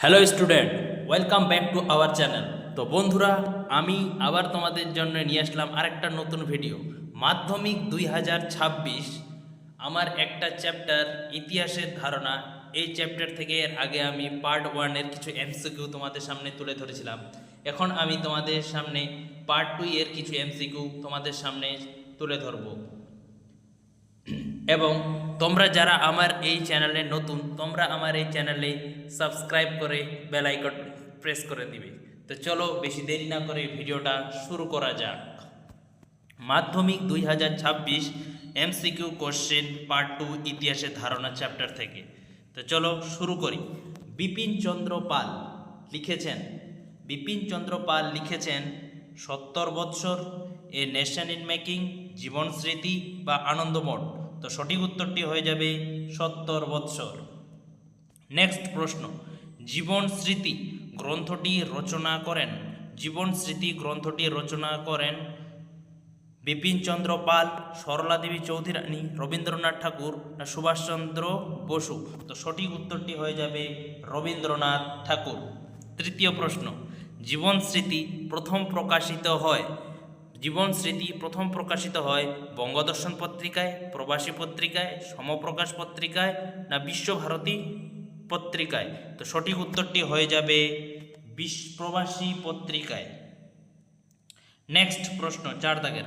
Hello student welcome back to our channel তো বন্ধুরা, আমি আবার তোমাদের জন্য নিয়ে আসলাম আরেকটা নতুন ভিডিও মাধ্যমিক দুই হাজার ছাব্বিশ, আমার একটা চ্যাপ্টার ইতিহাসের ধারণা। এই চ্যাপ্টার থেকে এর আগে আমি পার্ট ওয়ানের কিছু এমসিকিউ তোমাদের সামনে তুলে ধরেছিলাম। এখন আমি তোমাদের সামনে পার্ট টু এর কিছু এমসিকিউ তোমাদের সামনে তুলে ধরবো। এবং তোমরা যারা আমার এই চ্যানেলে নতুন, তোমরা আমার এই চ্যানেলে সাবস্ক্রাইব করে বেল আইকন প্রেস করে দিবে। তো চলো বেশি দেরি না করে ভিডিওটা শুরু করা যাক। মাধ্যমিক দুই হাজার ছাব্বিশ এমসিকিউ কোশ্চেন পার্ট টু ইতিহাসের ধারণা চ্যাপ্টার থেকে। তো চলো শুরু করি। বিপিন চন্দ্র পাল লিখেছেন। বিপিন চন্দ্র পাল লিখেছেন, সত্তর বৎসর a nation in making Jiban Smriti বা আনন্দমঠ। তো সঠিক উত্তরটি হয়ে যাবে সত্তর বৎসর। নেক্সট প্রশ্ন। জীবন স্মৃতি গ্রন্থটি রচনা করেন। জীবন স্মৃতি গ্রন্থটি রচনা করেন বিপিনচন্দ্র পাল, সরলা দেবী চৌধুরী রানী রবীন্দ্রনাথ ঠাকুর না সুভাষচন্দ্র বসু? তো সঠিক উত্তরটি হয়ে যাবে রবীন্দ্রনাথ ঠাকুর। তৃতীয় প্রশ্ন। জীবন স্মৃতি প্রথম প্রকাশিত হয় জীবন স্মৃতি প্রথম প্রকাশিত হয় বঙ্গদর্শন পত্রিকায়, প্রবাসী পত্রিকায়, সমপ্রকাশ পত্রিকায় না বিশ্বভারতী পত্রিকায়। তো সঠিক উত্তরটি হয়ে যাবে বিশ্ব প্রবাসী পত্রিকায়। নেক্সট প্রশ্ন, চার দাগের।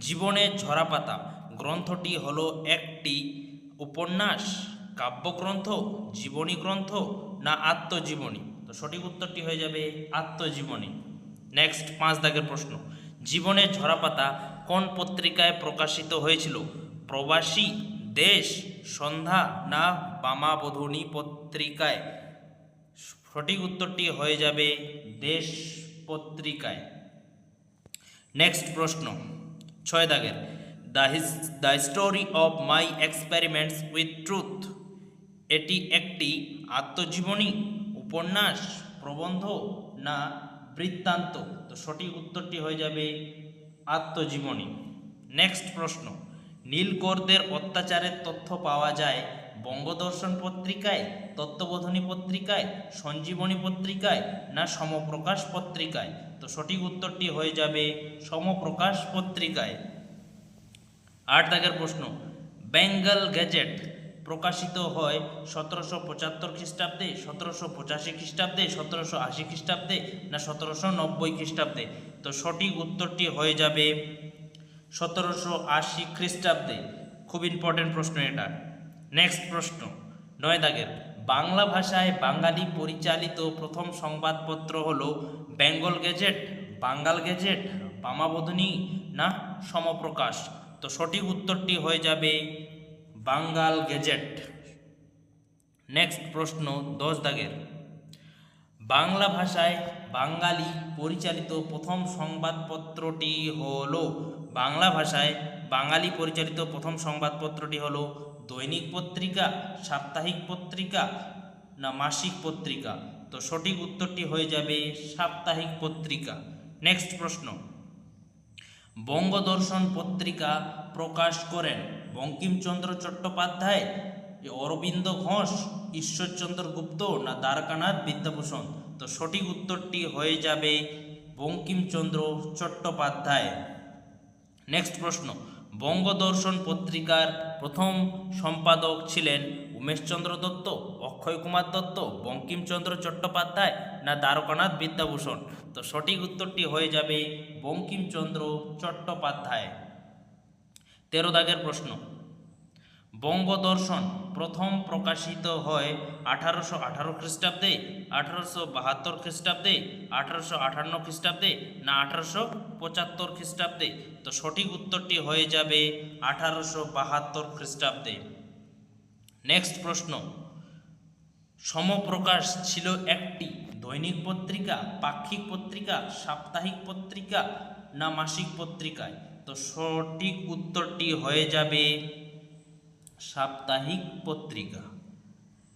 জীবনের ঝরাপাতা, গ্রন্থটি হলো একটি উপন্যাস, কাব্যগ্রন্থ, জীবনী গ্রন্থ না আত্মজীবনী? তো সঠিক উত্তরটি হয়ে যাবে আত্মজীবনী। নেক্সট পাঁচ দাগের প্রশ্ন। জীবনের ঝরাপাতা কোন পত্রিকায় প্রকাশিত হয়েছিল? প্রবাসী, দেশ, সন্ধ্যা না বামাবধূনী পত্রিকায়? সঠিক উত্তরটি হয়ে যাবে দেশ পত্রিকায়। নেক্সট প্রশ্ন। ছয় দাগের। The his, the story of my experiments with truth এটি একটি আত্মজীবনী, উপন্যাস, প্রবন্ধ না বৃত্তান্ত। তো সঠিক উত্তরটি হয়ে যাবে আত্মজীবনী। নেক্সট প্রশ্ন, নীলকরদের অত্যাচারের তথ্য পাওয়া যায় বঙ্গদর্শন পত্রিকায়, তত্ত্ববোধনী পত্রিকায়, সঞ্জীবনী পত্রিকায় না সমপ্রকাশ পত্রিকায়? তো সঠিক উত্তরটি হয়ে যাবে সমপ্রকাশ পত্রিকায়। আট দাগের প্রশ্ন, বেঙ্গল গ্যাজেট প্রকাশিত হয় সতেরোশো পঁচাত্তর খ্রিস্টাব্দে, সতেরোশো পঁচাশি খ্রিস্টাব্দে, সতেরোশো আশি খ্রিস্টাব্দে না সতেরোশো নব্বই খ্রিস্টাব্দে? তো সঠিক উত্তরটি হয়ে যাবে সতেরোশো আশি খ্রিস্টাব্দে। খুব ইম্পর্টেন্ট প্রশ্ন এটা। নেক্সট প্রশ্ন। নয় দাগের। বাংলা ভাষায় বাঙালি পরিচালিত প্রথম সংবাদপত্র হলো Bengal gazette Bangal gazette Bamabodhini না সমপ্রকাশ? তো সঠিক উত্তরটি হয়ে যাবে বাঙ্গাল গেজেট। নেক্সট প্রশ্ন দশ দাগের। বাংলা ভাষায় বাঙালি পরিচালিত প্রথম সংবাদপত্রটি হল, বাংলা ভাষায় বাঙালি পরিচালিত প্রথম সংবাদপত্রটি হলো দৈনিক পত্রিকা, সাপ্তাহিক পত্রিকা না মাসিক পত্রিকা? তো সঠিক উত্তরটি হয়ে যাবে সাপ্তাহিক পত্রিকা। নেক্সট প্রশ্ন। বঙ্গদর্শন পত্রিকা প্রকাশ করেন। বঙ্কিমচন্দ্র চট্টোপাধ্যায় অরবিন্দ ঘোষ, ঈশ্বরচন্দ্র গুপ্ত না দ্বারকানাথ বিদ্যাভূষণ? তো সঠিক উত্তরটি হয়ে যাবে বঙ্কিমচন্দ্র চট্টোপাধ্যায়। নেক্সট প্রশ্ন। বঙ্গদর্শন পত্রিকার প্রথম সম্পাদক ছিলেন উমেশচন্দ্র দত্ত, অক্ষয় কুমার দত্ত, বঙ্কিমচন্দ্র চট্টোপাধ্যায় না দ্বারকানাথ বিদ্যাভূষণ? তো সঠিক উত্তরটি হয়ে যাবে বঙ্কিমচন্দ্র চট্টোপাধ্যায়। তেরো দাগের প্রশ্ন। বঙ্গদর্শন প্রথম প্রকাশিত হয় আঠারোশো আঠারো খ্রিস্টাব্দে, আঠারোশো বাহাত্তর খ্রিস্টাব্দে, আঠারোশো আটান্ন খ্রিস্টাব্দে না আঠারোশো পঁচাত্তর খ্রিস্টাব্দে? তো সঠিক উত্তরটি হয়ে যাবে আঠারোশো বাহাত্তর খ্রিস্টাব্দে। নেক্সট প্রশ্ন। সমপ্রকাশ ছিল একটি দৈনিক পত্রিকা, পাক্ষিক পত্রিকা, সাপ্তাহিক পত্রিকা না মাসিক পত্রিকায়? তো সঠিক উত্তরটি হয়ে যাবে সাপ্তাহিক পত্রিকা।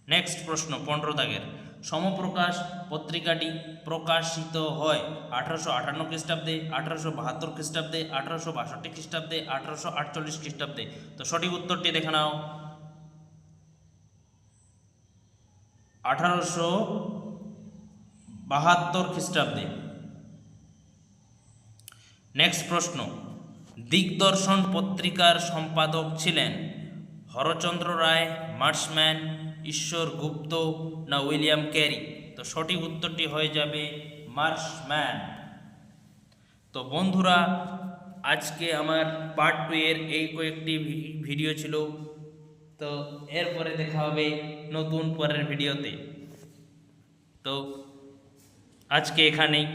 নেক্সট প্রশ্ন, পনেরো দাগের। সমপ্রকাশ পত্রিকাটি প্রকাশিত হয় আঠারোশো আটান্ন খ্রিস্টাব্দে, আঠারোশো বাহাত্তর খ্রিস্টাব্দে, আঠারোশো বাষট্টি খ্রিস্টাব্দে, আঠারোশো আটচল্লিশ খ্রিস্টাব্দে। তো সঠিক উত্তরটি দেখে নাও। আঠারোশো বাহাত্তর খ্রিস্টাব্দে। নেক্সট প্রশ্ন দিগদর্শন পত্রিকার সম্পাদক ছিলেন হরচন্দ্র রায় মার্সম্যান ঈশ্বর গুপ্ত না উইলিয়াম ক্যারি। তো সঠিক উত্তরটি হয়ে যাবে মার্সম্যান তো বন্ধুরা, আজকে আমার পার্ট টু এর এই কয়েকটি ভিডিও ছিল। তো এরপরে দেখা হবে নতুন পরের ভিডিওতে তো আজকে এখানেই।